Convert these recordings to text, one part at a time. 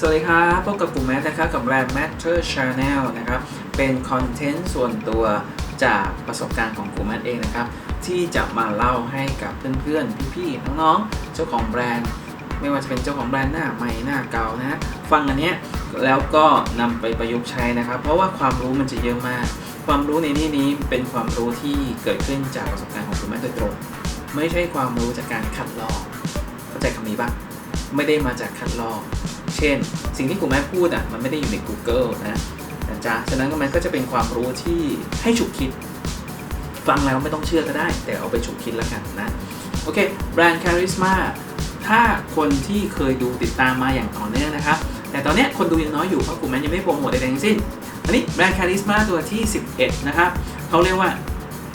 สวัสดีครับพบกับกลุ่มแมทนะครับกับแบรนด์ Matter Channel นะครับเป็นคอนเทนต์ส่วนตัวจากประสบการณ์ของกลุ่มแมทเองนะครับที่จะมาเล่าให้กับเพื่อนๆ พี่ๆ น้องๆ เจ้าของแบรนด์ ไม่ว่าจะเป็นเจ้าของแบรนด์หน้าใหม่หน้าเก่านะฟังอันเนี้ยแล้วก็นำไปประยุกต์ใช้นะครับ เพราะว่าความรู้มันจะเยอะมาก ความรู้ในที่นี้เป็นความรู้ที่เกิดขึ้นจากประสบการณ์ของคุณแม่โดยตรง ไม่ใช่ความรู้จากการคัดลอกเข้าใจคำนี้ปะไม่ได้มาจากคัดลอก เช่น สิ่งที่คุณแม่พูดอะมันไม่ได้อยู่ใน Google นะนะจ๊ะฉะนั้นก็มันก็จะเป็นความรู้ที่ให้ฉุกคิด ฟังแล้วไม่ต้องเชื่อก็ได้ แต่เอาไปฉุกคิดแล้วกันนะ โอเคแบรนด์คาริสมาถ้าคนที่เคยดูติดตามมาอย่างต่อเนื่องนะครับ แต่ตอนเนี้ยคนดูยังน้อยอยู่เพราะกลุ่มแม่ยังไม่โปรโมทใดๆทั้งสิ้นอันนี้แบรนด์คาริสมาตัวที่ 11 นะครับเขาเรียกว่า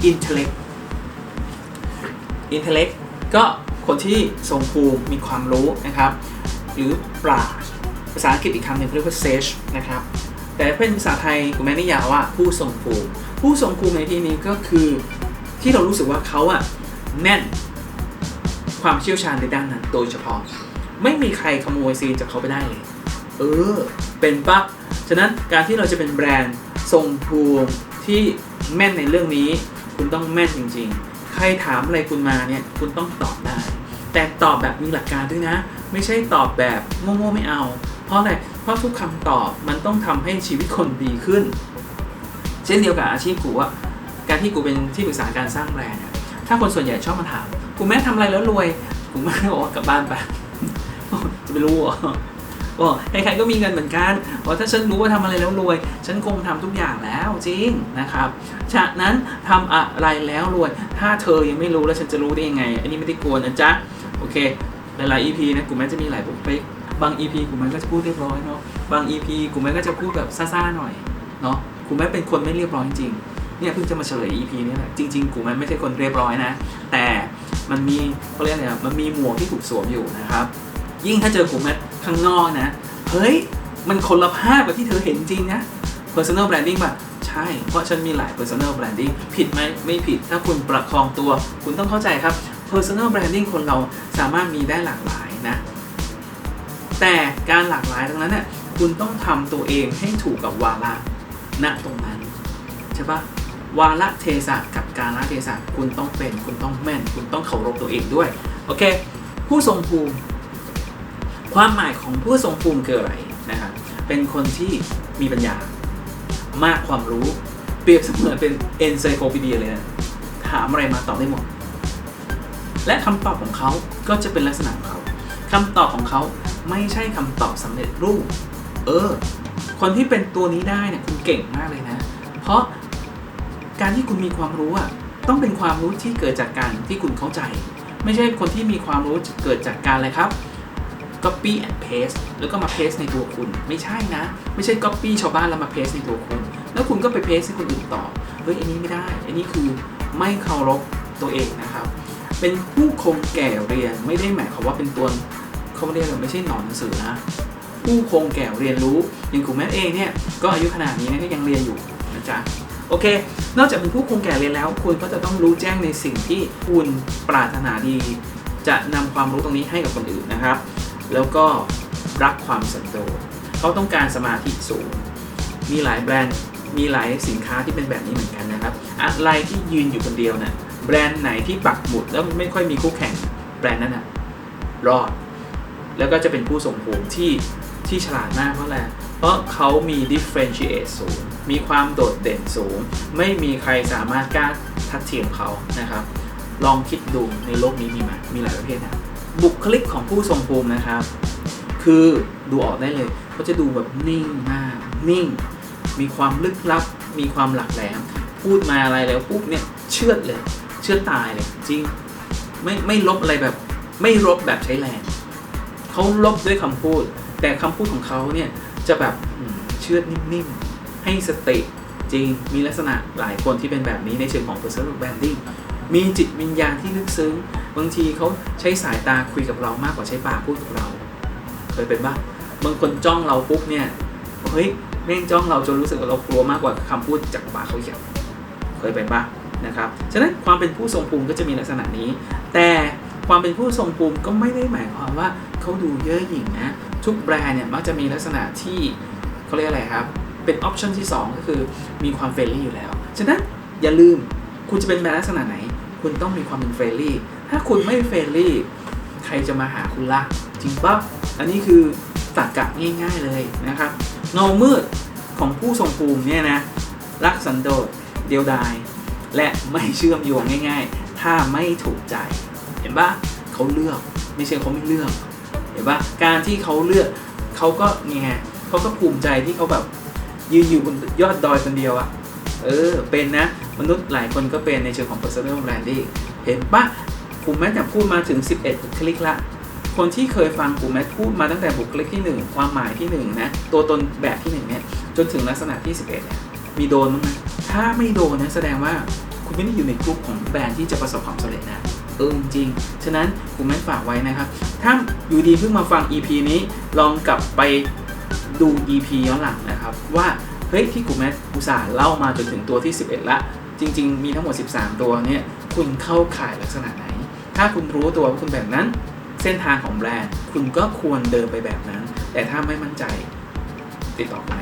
intellect intellect ก็คนที่ทรงภูมิมีความรู้นะครับ หรือปราชภาษาอังกฤษอีกคำหนึ่งเรียกว่า sage นะครับ แต่เป็นภาษาไทยคุณแม่นิยามว่าผู้ทรงภูมิผู้ทรงภูมิในที่นี้ก็คือที่เรารู้สึกว่าเขาอะแน่นความเชี่ยวชาญในด้านนั้นโดยเฉพาะ ไม่มีใครขโมยซีนจากเขาไปได้เลย เออ เป็นปะฉะนั้นการที่เราจะเป็นแบรนด์ทรงภูมิที่แม่นในเรื่องนี้ คุณต้องแม่นจริง ๆ ใครถามอะไรคุณมาเนี่ยคุณต้องตอบได้ แต่ตอบแบบมีหลักการด้วยนะ ไม่ใช่ตอบแบบโง่ๆไม่เอา เพราะอะไรเพราะทุกคำตอบมันต้องทำให้ชีวิตคนดีขึ้น เช่นเดียวกับอาชีพกูอะการที่กูเป็นที่ปรึกษาการสร้างแบรนด์อะถ้าคนส่วนใหญ่ชอบมาถามกูแม่ทำอะไรแล้วรวยกูแม่บอกว่ากลับบ้านไปจะไปรู้เหรอบอกใครๆก็มีเงินเหมือนกันว่าถ้าฉันรู้ว่าทำอะไรแล้วรวย ฉันคงทำทุกอย่างแล้วจริงนะครับ ฉะนั้นทำอะไรแล้วรวย ถ้าเธอยังไม่รู้แล้วฉันจะรู้ได้ยังไง อันนี้ไม่ได้กวนนะจ๊ะ โอเค หลายๆ EP นะกลุ่มแม่จะมีหลายบุคลิกบาง EP กลุ่มแม่ก็จะพูดเรียบร้อยเนาะบาง EP กลุ่มแม่ก็จะพูดแบบซ่าๆหน่อยเนาะกลุ่มแม่เป็นคนไม่เรียบร้อยจริงเนี่ยเพิ่งจะมาเฉลย EP นี้แหละจริง ๆกลุ่มแม่ไม่ใช่คนเรียบร้อยนะ แต่มันมีเขาเรียกอะไรอะมันมีหมวกที่ถูกสวมอยู่นะครับ ยิ่งถ้าเจอกลุ่มแม่ข้างนอกนะเฮ้ยมันคนละภาพกับที่เธอเห็นจริงนะ personal branding ป่ะใช่ เพราะฉันมีหลาย personal branding ผิดไหมไม่ผิด ถ้าคุณประคองตัว คุณต้องเข้าใจครับ personal branding คนเราสามารถมีได้หลากหลายนะ แต่การหลากหลายตรงนั้นเนี่ยคุณต้องทำตัวเองให้ถูกกับวาระณตรงนั้นใช่ปะวาระเทศะกับการละเทศะคุณต้องเป็น คุณต้องแม่น คุณต้องเคารพตัวเองด้วย โอเค ผู้ทรงภูมิ ความหมายของผู้ทรงภูมิคืออะไรนะครับเป็นคนที่มีปัญญามากความรู้ เปรียบเสมือนเป็นเอนไซโคปีเดียเลยนะถามอะไรมาตอบได้หมด และคำตอบของเขาก็จะเป็นลักษณะของเขาคำตอบของเขาไม่ใช่คำตอบสำเร็จรูป เออ คนที่เป็นตัวนี้ได้เนี่ยคุณเก่งมากเลยนะ เพราะการที่คุณมีความรู้อะต้องเป็นความรู้ที่เกิดจากการที่คุณเข้าใจ ไม่ใช่คนที่มีความรู้เกิดจากการอะไรครับ copy and paste แล้วก็มา paste ในตัวคุณ ไม่ใช่นะ ไม่ใช่ copy ชาวบ้านแล้วมา paste ในตัวคุณ แล้วคุณก็ไป paste ให้คนอื่นต่อ เฮ้ย อันนี้ไม่ได้ อันนี้คือไม่เคารพตัวเองนะครับ เป็นผู้คงแก่เรียนไม่ได้หมายความว่าเป็นตัวเขาเรียกไม่ใช่หนอนหนังสือนะผู้คงแก่เรียนรู้อย่างกลุ่มแม่เองเนี่ยก็อายุขนาดนี้นะก็ยังเรียนอยู่นะจ๊ะโอเค นอกจากเป็นผู้คงแก่เรียนแล้ว คุณก็จะต้องรู้แจ้งในสิ่งที่คุณปรารถนาดี จะนำความรู้ตรงนี้ให้กับคนอื่นนะครับ แล้วก็รักความสันโดษเขาต้องการสมาธิสูง มีหลายแบรนด์มีหลายสินค้าที่เป็นแบบนี้เหมือนกันนะครับ อะไรที่ยืนอยู่คนเดียวนะ่ะ แบรนด์ไหนที่ปักหมุดแล้วไม่ค่อยมีคู่แข่งแบรนด์นั้นนะ่ะรอด แล้วก็จะเป็นผู้ส่งภูมิที่ที่ฉลาดมากเพราะอะไรเพราะเขามี differentiate สูง มีความโดดเด่นสูง ไม่มีใครสามารถกล้าทัดเทียมเขานะครับ ลองคิดดูในโลกนี้มีไหมมีหลายประเภทนะบุคลิกของผู้ทรงภูมินะครับ คือดูออกได้เลยเขาจะดูแบบนิ่งมาก นิ่ง มีความลึกลับ มีความหลักแหลม พูดมาอะไรแล้วปุ๊บเนี่ยเชื่อดเลย เชื่อตายเลยจริงไม่ไม่ลบอะไรแบบ ไม่ลบแบบใช้แรงเขาลบด้วยคำพูด แต่คำพูดของเขาเนี่ยจะแบบเชื่อดนิ่มๆ ให้สติจริงมีลักษณะหลายคนที่เป็นแบบนี้ในเชิงของ personal branding มีจิตวิญญาณที่ลึกซึ้ง บางทีเขาใช้สายตาคุยกับเรามากกว่าใช้ปากพูดกับเราเคยเป็นปะบางคนจ้องเราปุ๊บเนี่ยเฮ้ยแม่งจ้องเราจนรู้สึกว่าเรากลัวมากกว่าคำพูดจากปากเขาอีกอะ เคยเป็นปะนะครับ ฉะนั้นความเป็นผู้ทรงภูมิก็จะมีลักษณะนี้ แต่ความเป็นผู้ทรงภูมิก็ไม่ได้หมายความว่าเขาดูเย่อหยิ่งนะ ทุกแบรนด์เนี่ยมักจะมีลักษณะที่เขาเรียกอะไรครับ เป็นออปชันที่ 2 ก็คือมีความเฟรนลี่อยู่แล้ว ฉะนั้นอย่าลืมคุณจะเป็นแบรนด์ลักษณะไหน คุณต้องมีความเป็นเฟรนลี่ ถ้าคุณไม่เฟรนลี่ใครจะมาหาคุณล่ะจริงปะอันนี้คือตรรกะง่าย ๆเลยนะครับเงามืดของผู้ทรงภูมิเนี่ยนะรักสันโดษ เดียวดาย และไม่เชื่อมโยงง่าย ๆ ถ้าไม่ถูกใจ เห็นปะเขาเลือกไม่ใช่เขาไม่เลือก เห็นปะการที่เขาเลือกเขาก็ไงเขาก็ภูมิใจที่เขาแบบยืนอยู่บนยอดดอยคนเดียวอะเออเป็นนะ มนุษย์หลายคนก็เป็นในเชิงของ personal branding เห็นปะกลุ่มแมทเนี่ยพูดมาถึง 11 บุคลิกละ คนที่เคยฟังกลุ่มแมทพูดมาตั้งแต่บุคลิกที่ 1 ความหมายที่ 1 นะ ตัวตนแบบที่ 1 เนี่ย จนถึงลักษณะที่ 11เนี่ย มีโดนบ้างไหมถ้าไม่โดนนะแสดงว่าคุณไม่ได้อยู่ในกลุ่มของแบรนด์ที่จะประสบความสำเร็จนะเออจริงๆฉะนั้นผมไม่ฝากไว้นะครับ ถ้าอยู่ดีเพิ่งมาฟัง EP นี้ลองกลับไปดู EP ย้อนหลังนะครับ ว่าเฮ้ยที่กลุ่มแมทอุตส่าห์เล่ามาจนถึงตัวที่ 11 ละ จริง ๆ มีทั้งหมด 13 ตัวเนี่ยคุณเข้าข่ายลักษณะไหน ถ้าคุณรู้ตัวว่าคุณแบบนั้น เส้นทางของแบรนด์ คุณก็ควรเดินไปแบบนั้น แต่ถ้าไม่มั่นใจติดต่อมา